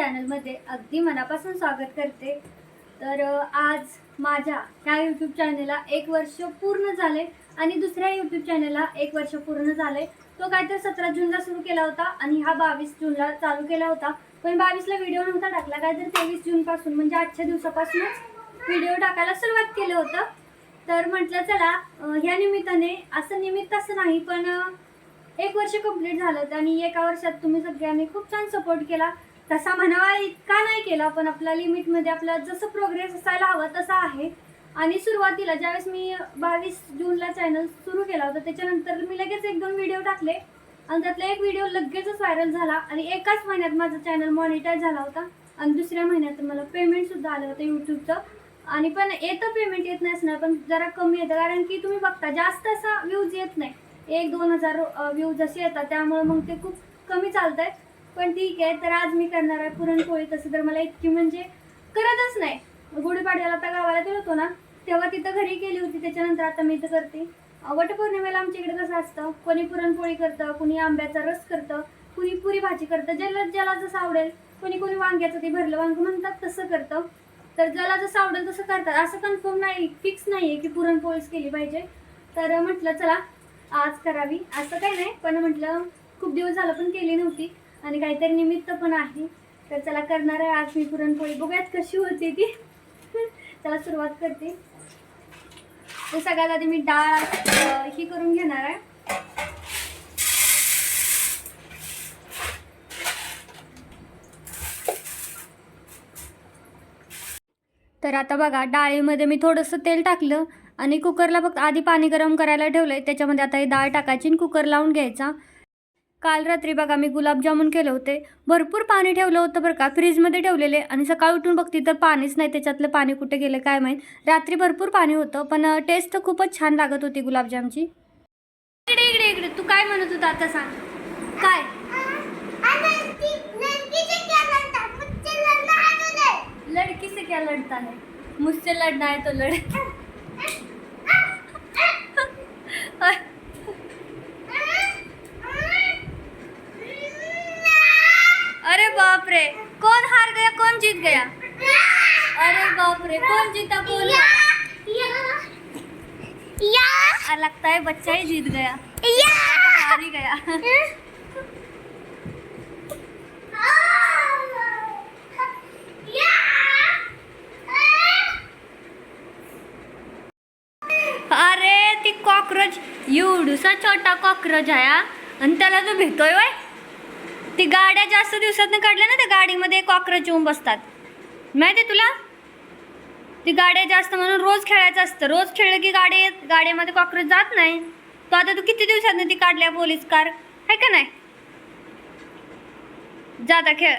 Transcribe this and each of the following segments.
चॅनलमध्ये अगदी मनापासून स्वागत करते. तर आज माझ्या ह्या यूट्यूब चॅनलला एक वर्ष पूर्ण झाले आणि दुसऱ्या यूट्यूब चॅनलला एक वर्ष पूर्ण झाले. तो काहीतरी सतरा जूनला सुरू केला होता आणि हा बावीस जूनला चालू केला होता. पण बावीसला व्हिडिओ नव्हता टाकला. काय तर तेवीस जूनपासून म्हणजे आजच्या दिवसापासूनच व्हिडिओ टाकायला सुरुवात केलं होतं. तर म्हटलं चला ह्या निमित्ताने असं निमित्त असं नाही पण एक वर्ष कंप्लीट झालं होतं आणि एका वर्षात तुम्ही सगळ्यांनी खूप छान सपोर्ट केला. तसा म्हणावा इतका नाही केला पण आपल्या लिमिटमध्ये आपला जसं प्रोग्रेस असायला हवा तसा आहे. आणि सुरुवातीला ज्यावेळेस मी बावीस जूनला चॅनल सुरू केला होता त्याच्यानंतर मी लगेच एक दोन व्हिडिओ टाकले. आणि त्यातला एक व्हिडिओ लगेचच व्हायरल झाला आणि एकाच महिन्यात माझा चॅनल मॉनिटाईज झाला होता. आणि दुसऱ्या महिन्यात मला पेमेंटसुद्धा आलं होतं यूट्यूबचं आणि पण येतं पेमेंट येत नाही असणार पण जरा कमी येतं. कारण की तुम्ही बघता जास्त असा व्ह्यूज येत नाही. एक दोन हजार व्ह्यूज असे येतात त्यामुळे मग ते खूप कमी चालत आहेत पण ठीक आहे तर आज मी करणार आहे पुरणपोळी. तसं तर मला इतकी म्हणजे करतच नाही. गुढीपाडव्याला आता गावाला गेलो होतो ना तेव्हा तिथं घरी केली होती. त्याच्यानंतर आता मी इथं करते. वटपौर्णिमेला आमच्या इकडे कसं असतं कोणी पुरणपोळी करतं कोणी आंब्याचा रस करतं कुणी पुरी भाजी करतं. ज्याला ज्याला जसं आवडेल कोणी कोणी वांग्याचं ते भरलं वांग म्हणतात तसं करतं. तर ज्याला जसं आवडेल तसं करतात. असं कन्फर्म नाही फिक्स नाही आहे की पुरणपोळीच केली पाहिजे. तर म्हटलं चला आज करावी. असं काही नाही पण म्हटलं खूप दिवस झालं पण केली नव्हती. आणि काहीतरी निमित्त पण आहे. तर चला करणार आहे आज मी पुरणपोळी. बघूयात कशी होते ती. चला सुरुवात करते. तर सगळ्यात आधी मी डाळ ही करून घेणार आहे. तर आता बघा डाळीमध्ये मी थोडंसं तेल टाकलं आणि कुकरला फक्त आधी पाणी गरम करायला ठेवलं आहे त्याच्यामध्ये आता ही डाळ टाकायची आणि कुकर लावून घ्यायचा. काल रात्री बघा मी गुलाबजामुन केले होते. भरपूर पाणी ठेवलं होतं बरं का. फ्रीजमध्ये ठेवलेले. आणि सकाळी उठून बघते तर पाणीच नाही. त्याच्यातलं पाणी कुठे गेलं काय माहीत. रात्री भरपूर पाणी होतं पण टेस्ट तर खूपच छान लागत होती गुलाबजामची. इकडे इकडे इकडे. तू काय म्हणत होता आता सांग. काय? लड़की से क्या लढता है मुझसे लढना है तो लड़ जीत गया। अरे बाप रे कौन जीता कौन आ, लगता है बच्चा ही जीत गया। हार ही गया। अरे ती कॉक्रोच एवढूसा छोटा कॉक्रोच हा. आणि त्याला जो भेटतोय वय ती गाड्या जास्त दिवसात काढल्या ना त्या गाडीमध्ये कॉक्रोच येऊन बसतात माहिती आहे तुला? ती गाड्या जास्त म्हणून रोज खेळायचं असतं. रोज खेळलं की गाडी गाड्यामध्ये कॉक्रोच जात नाही. तो आता तू किती दिवसात ती काढल्या पोलीस कार? आहे का नाही? जाता खेळ.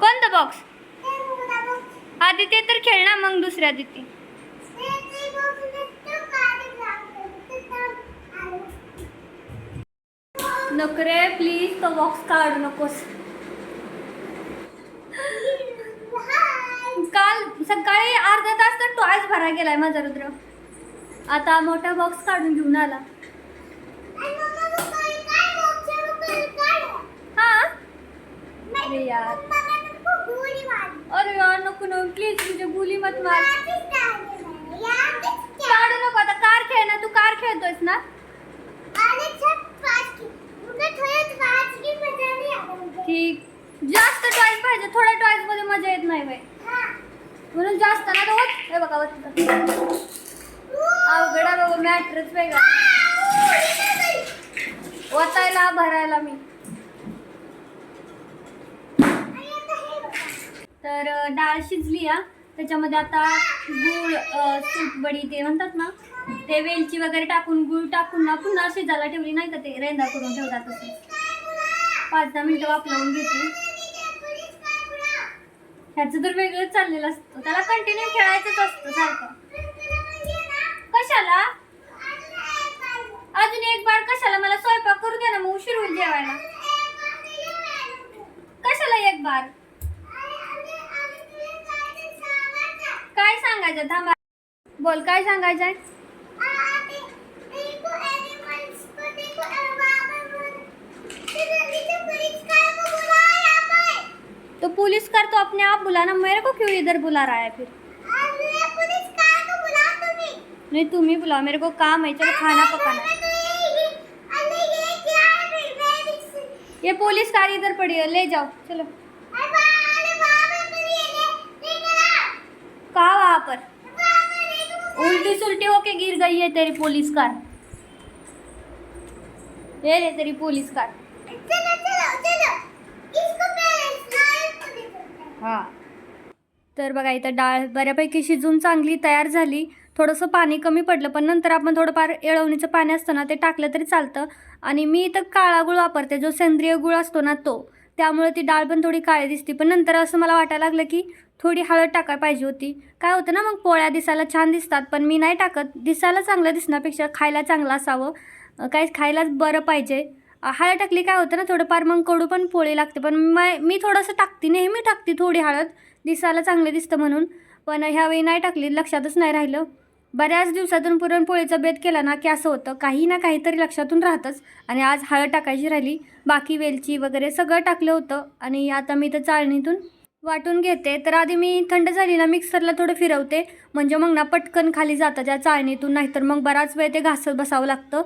कोणतं बॉक्स आदित्य तर खेळ ना मग दुसऱ्या आदित्य. नकरे प्लीज तो बॉक्स काढू नकोस. काल सकाळी अर्धा तास तर टॉयस भरा गेलाय माझा रुद्र. आता मोठा बॉक्स काढून घेऊन आला. अरे यार. अरे यार नको नको प्लीज तुझ्या गुली मत मार. काढू नको आता कार खेळ ना तू कार खेळतोयस ना? ठीक. जास्त टॉयज पाहिजे. थोड्या टॉयजमध्ये मजा येत नाही बाई. म्हणून जास्त ना होत हे बघा अवघड आहे बाबा मॅट्रच वेगळा. ओतायला भरायला मी. तर डाळ शिजली या त्याच्यामध्ये आता गूळ अ, सूटबडी ते म्हणतात ना ते वेलची वगैरे टाकून गूळ टाकून ना पुन्हा शिजायला ठेवली नाही का ते रेंदा करून ठेवतात तसं. पाच दहा मिनिटं वापरवून घेते. ह्याचं तर वेगळंच चाललेलं असतं. त्याला कंटिन्यू खेळायचंच असतं सारखं. कशाला? अजून एक बार कशाला? मला स्वयंपाक करू दे ना मग उशीर होईल जेवायला. कशाला एक बार? काय सांगायचं? थांबा. बोल काय सांगायचंय? अपने आप बुला ना मेरे को क्यों इधर बुला रहा है फिर? नहीं तुम ही बुलाओ मेरे को काम है चलो खाना पकाना। ये पुलिस कार इधर पड़ी है ले जाओ चलो। कहा वहाँ पर? उल्टी सुल्टी होके गिर गई है तेरी पुलिस कार। ये ले तेरी पुलिस कार। हां. तर बघा इथं डाळ बऱ्यापैकी शिजून चांगली तयार झाली. थोडंसं पाणी कमी पडलं पण नंतर आपण थोडंफार येळवणीचं पाणी असतं ना ते टाकलं तरी चालतं. आणि मी इथं काळा गुळ वापरते जो सेंद्रिय गुळ असतो ना तो. त्यामुळे ती डाळ पण थोडी काळी दिसते. पण नंतर असं मला वाटायला लागलं की थोडी हळद टाकायला पाहिजे होती. काय होतं ना मग पोळ्या दिसायला छान दिसतात पण मी नाही टाकत. दिसायला चांगलं दिसण्यापेक्षा खायला चांगलं असावं. काय खायलाच बरं पाहिजे. हळद टाकली काय होतं ना थोडंफार मग कडू पण पोळी लागते. पण मै- मी थोडंसं टाकते नेहमी टाकते थोडी हळद. दिसायला चांगलं दिसतं म्हणून. पण ह्यावेळी नाही टाकली लक्षातच नाही राहिलं. बऱ्याच दिवसातून पुरणपोळीचा बेत केला ना की असं होतं काही ना काहीतरी लक्षातून राहतंच. आणि आज हळद टाकायची राहिली. बाकी वेलची वगैरे सगळं टाकलं होतं. आणि आता मी तर चाळणीतून वाटून घेते. तर आधी मी थंड झाली ना मिक्सरला थोडं फिरवते. म्हणजे मग ना पटकन खाली जातं त्या चाळणीतून. नाहीतर मग बराच वेळ ते घासत बसावं लागतं.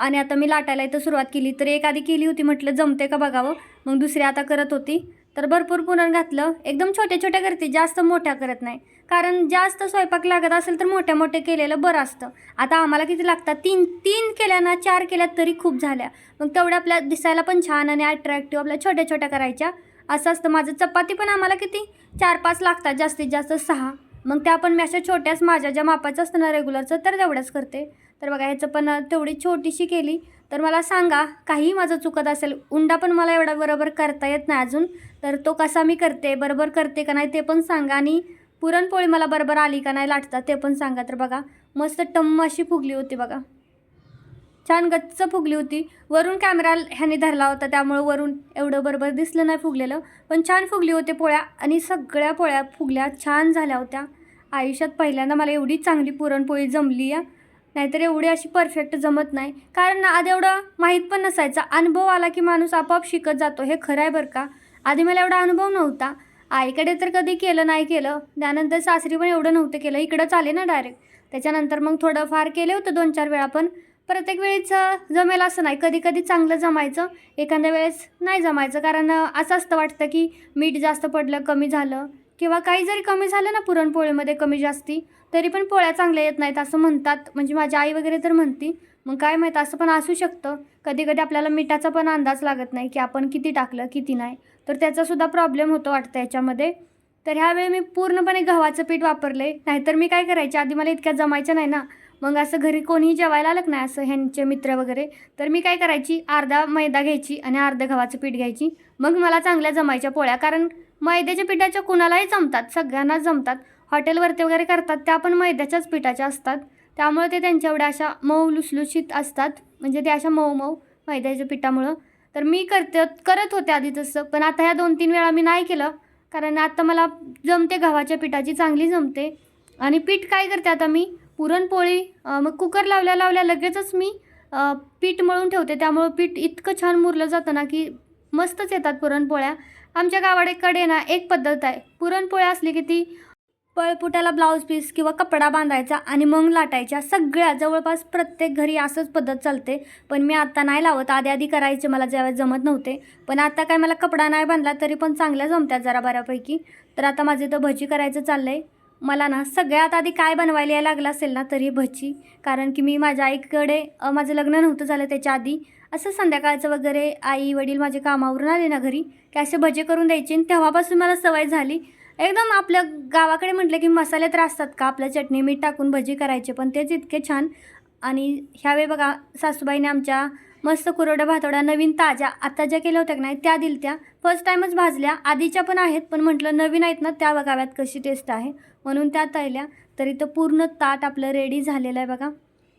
आणि आता मी लाटायला इथं सुरुवात केली. तर एक आधी केली होती म्हटलं जमते का बघावं. मग दुसरी आता करत होती. तर भरपूर पुरण घातलं. एकदम छोट्या छोट्या करते जास्त मोठ्या करत नाही. कारण जास्त स्वयंपाक लागत असेल तर मोठ्या मोठ्या केलेलं बरं असतं. आता आम्हाला किती लागतात? तीन तीन केल्या ना चार केल्या तरी खूप झाल्या. मग तेवढ्या आपल्या दिसायला पण छान आणि अट्रॅक्टिव्ह आपल्या छोट्या छोट्या करायच्या. असं असतं. माझं चपाती पण आम्हाला किती? चार पाच लागतात जास्तीत जास्त सहा. मग त्या पण मी अशा छोट्याच माझ्या ज्या मापाचं असतं ना रेग्युलरचं तर तेवढ्याच करते. तर बघा ह्याचं पण तेवढी छोटीशी केली. तर मला सांगा काही माझं चुकत असेल उंडा पण मला एवढा बरोबर करता येत नाही अजून. तर तो कसा मी करते बरोबर करते का नाही ते पण सांगा. आणि पुरणपोळी मला बरोबर आली का नाही लाटता ते पण सांगा. तर बघा मस्त टम्म अशी फुगली होती बघा. छान गच्च फुगली होती. वरून कॅमेरा ह्याने धरला होता त्यामुळं वरून एवढं बरोबर दिसलं नाही फुगलेलं. पण छान फुगली होती पोळ्या आणि सगळ्या पोळ्या फुगल्या छान झाल्या होत्या. आयुष्यात पहिल्यांदा मला एवढी चांगली पुरणपोळी जमली आहे नाहीतर एवढी अशी परफेक्ट जमत नाही. कारण आधी एवढं माहीत पण नसायचा. अनुभव आला की माणूस आपोआप शिकत जातो. हे खरं आहे बरं का? आधी मला एवढा अनुभव नव्हता. आईकडे तर कधी केलं नाही केलं. त्यानंतर सासरी पण एवढं नव्हतं केलं. इकडंच आले ना डायरेक्ट त्याच्यानंतर मग थोडंफार केले होतं दोन चार वेळा पण. प्रत्येक वेळेस जमेल असं नाही. कधी कधी चांगलं जमायचं. एखाद्या वेळेस नाही जमायचं. कारण असं असतं वाटतं की मीठ जास्त पडलं कमी झालं. किंवा काही जरी कमी झालं ना पुरणपोळीमध्ये कमी जास्ती तरी पण पोळ्या चांगल्या येत नाहीत असं म्हणतात. म्हणजे माझी आई वगैरे तर म्हणती मग काय माहीत असं पण असू शकतं. कधी कधी आपल्याला मिठाचा पण अंदाज लागत नाही की आपण किती टाकलं किती नाही. तर त्याचासुद्धा प्रॉब्लेम होतो वाटतं याच्यामध्ये. तर ह्यावेळी मी पूर्णपणे गव्हाचं पीठ वापरले नाहीतर मी काय करायचे? आधी मला इतक्या जमायचं नाही ना. मग असं घरी कोणीही जेवायला आलं का नाही असं ह्यांचे मित्र वगैरे तर मी काय करायची? अर्धा मैदा घ्यायची आणि अर्धं गव्हाचं पीठ घ्यायची. मग मला चांगल्या जमायच्या पोळ्या कारण मैद्याच्या पिठाच्या कुणालाही जमतात सगळ्यांनाच जमतात. हॉटेलवरती वगैरे करतात त्या पण मैद्याच्याच पिठाच्या असतात. त्यामुळे ते त्यांच्या एवढ्या अशा मऊ लुसलुशीत असतात म्हणजे ते अशा मऊ मऊ मैद्याच्या पिठामुळं. तर मी करते करत होते आधी तसं पण आता ह्या दोन तीन वेळा मी नाही केलं कारण आता मला जमते गव्हाच्या पिठाची चांगली जमते. आणि पीठ काय करते आता मी? पुरणपोळी मग कुकर लावल्या लावल्या लगेचच मी पीठ मळून ठेवते. त्यामुळं पीठ इतकं छान मुरलं जातं ना की मस्तच येतात पुरणपोळ्या. आमच्या गावाकडे ना एक पद्धत आहे. पुरणपोळ्या असली की ती पळपुट्याला ब्लाऊज पीस किंवा कपडा बांधायचा आणि मग लाटायच्या. सगळ्या जवळपास प्रत्येक घरी असंच पद्धत चालते. पण मी आत्ता नाही लावत. आधी आधी करायचे मला ज्यावेळेस जमत नव्हते. पण आता काय मला कपडा नाही बांधला तरी पण चांगल्या जमत्यात जरा बऱ्यापैकी. तर आता माझे तर भजी करायचं चाललं आहे मला ना सगळ्यात आधी काय बनवायला यायला लागलं असेल ना तरी भजी. कारण की मी माझ्या आईकडे माझं लग्न नव्हतं झालं त्याच्या आधी. असं संध्याकाळचं वगैरे आई वडील माझे कामावरून आले ना घरी की असे भजे करून द्यायचे. आणि तेव्हापासून मला सवय झाली. एकदम आपल्या गावाकडे म्हटलं की मसाले तर असतात का? आपल्या चटणी मीठ टाकून भजी करायचे पण तेच इतके छान. आणि ह्यावेळी बघा सासूबाईने आमच्या मस्त कुरवड्या भातोड्या नवीन ताज्या आता ज्या केल्या होत्या की नाही त्या दिल त्या फर्स्ट टाईमच भाजल्या. आधीच्या पण आहेत पण म्हटलं नवीन आहेत ना त्या बघाव्यात कशी टेस्ट आहे. म्हणून त्या तळल्या तर पूर्ण ताट आपलं रेडी झालेलं आहे बघा.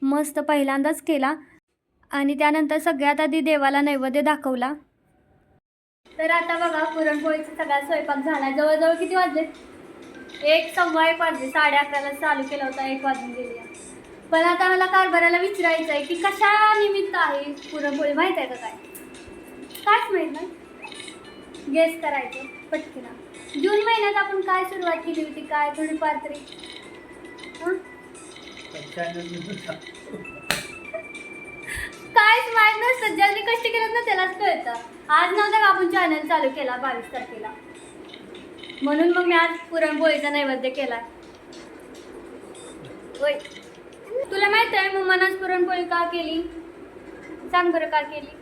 मस्त पहिल्यांदाच केला. आणि त्यानंतर सगळ्यात आधी देवाला नैवेद्य दाखवला. तर आता बघा पुरणपोळीचा सगळा स्वयंपाक झाला जवळजवळ किती वाजले? एक सव्वा एक वाजले. साडे अकराला चालू केला होता. एक वाजून गेली. पण आता मला कारभाराला विचारायचं आहे की कशा निमित्त आहे पुरणपोळी? माहीत आहे का काय? कायच माहीत नाही. गेस करायचं. पटकिना. जून महिन्यात आपण काय सुरुवात केली होती? काय थोडीफार तरी? कायच माहीत नसतं. ज्यांनी कष्ट केलं ना त्यालाच कळतं. आज नव्हता का आपण चॅनल चालू केला बावीस तारखेला? म्हणून मग मी आज पुरणपोळीचा नैवेद्य केला होय. तुला माहीत आहे मग आज पुरणपोळी का केली? सांग बरं का केली?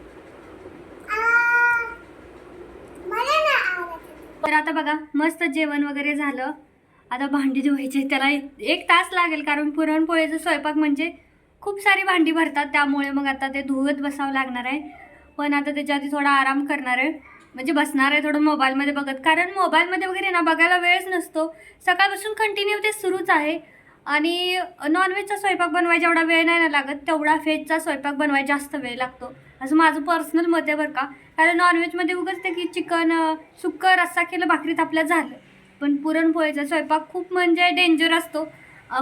तर आता बघा मस्त जेवण वगैरे झालं. आता भांडी धुवायची त्याला एक तास लागेल कारण पुरणपोळीचा स्वयंपाक म्हणजे खूप सारी भांडी भरतात. त्यामुळे मग आता ते धुवत बसावं लागणार आहे. पण आता त्याच्या आधी थोडा आराम करणार आहे. म्हणजे बसणार आहे थोडं मोबाईलमध्ये बघत. कारण मोबाईलमध्ये वगैरे ना बघायला वेळच नसतो. सकाळपासून कंटिन्यू ते सुरूच आहे. आणि नॉनव्हेजचा स्वयंपाक बनवायचा एवढा वेळ नाही ना लागत तेवढा व्हेजचा स्वयंपाक बनवायला जास्त वेळ लागतो. असं माझं पर्सनल मत आहे बरं का. कारण नॉनव्हेजमध्ये उगाच ते की चिकन सुक्कं रस्सा केलं भाकरीत आपल्या झालं. पण पुरणपोळीचा स्वयंपाक खूप म्हणजे डेंजर असतो.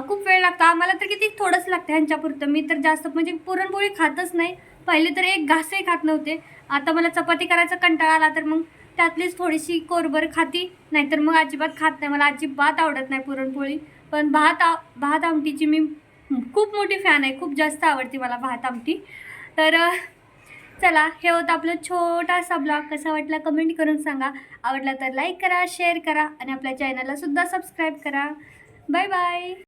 खूप वेळ लागतो. आम्हाला तर किती थोडंच लागतं ह्यांच्यापुरतं. मी तर जास्त म्हणजे पुरणपोळी खातच नाही. पहिले तर एक घासही खात नव्हते. आता मला चपाती करायचा कंटाळा आला तर मग त्यातलीच थोडीशी कोरभर खाती. नाहीतर मग अजिबात खात नाही. मला अजिबात आवडत नाही पुरणपोळी. पण भात आ भात आमटीची मी खूप मोठी फॅन आहे. खूप जास्त आवडते मला भात आमटी. तर चला हे होतं आपलं छोटासा ब्लॉग. कसा वाटला कमेंट करून सांगा. आवडला तर लाईक करा शेअर करा आणि आपल्या चॅनलला सुद्धा सबस्क्राईब करा. Bye bye.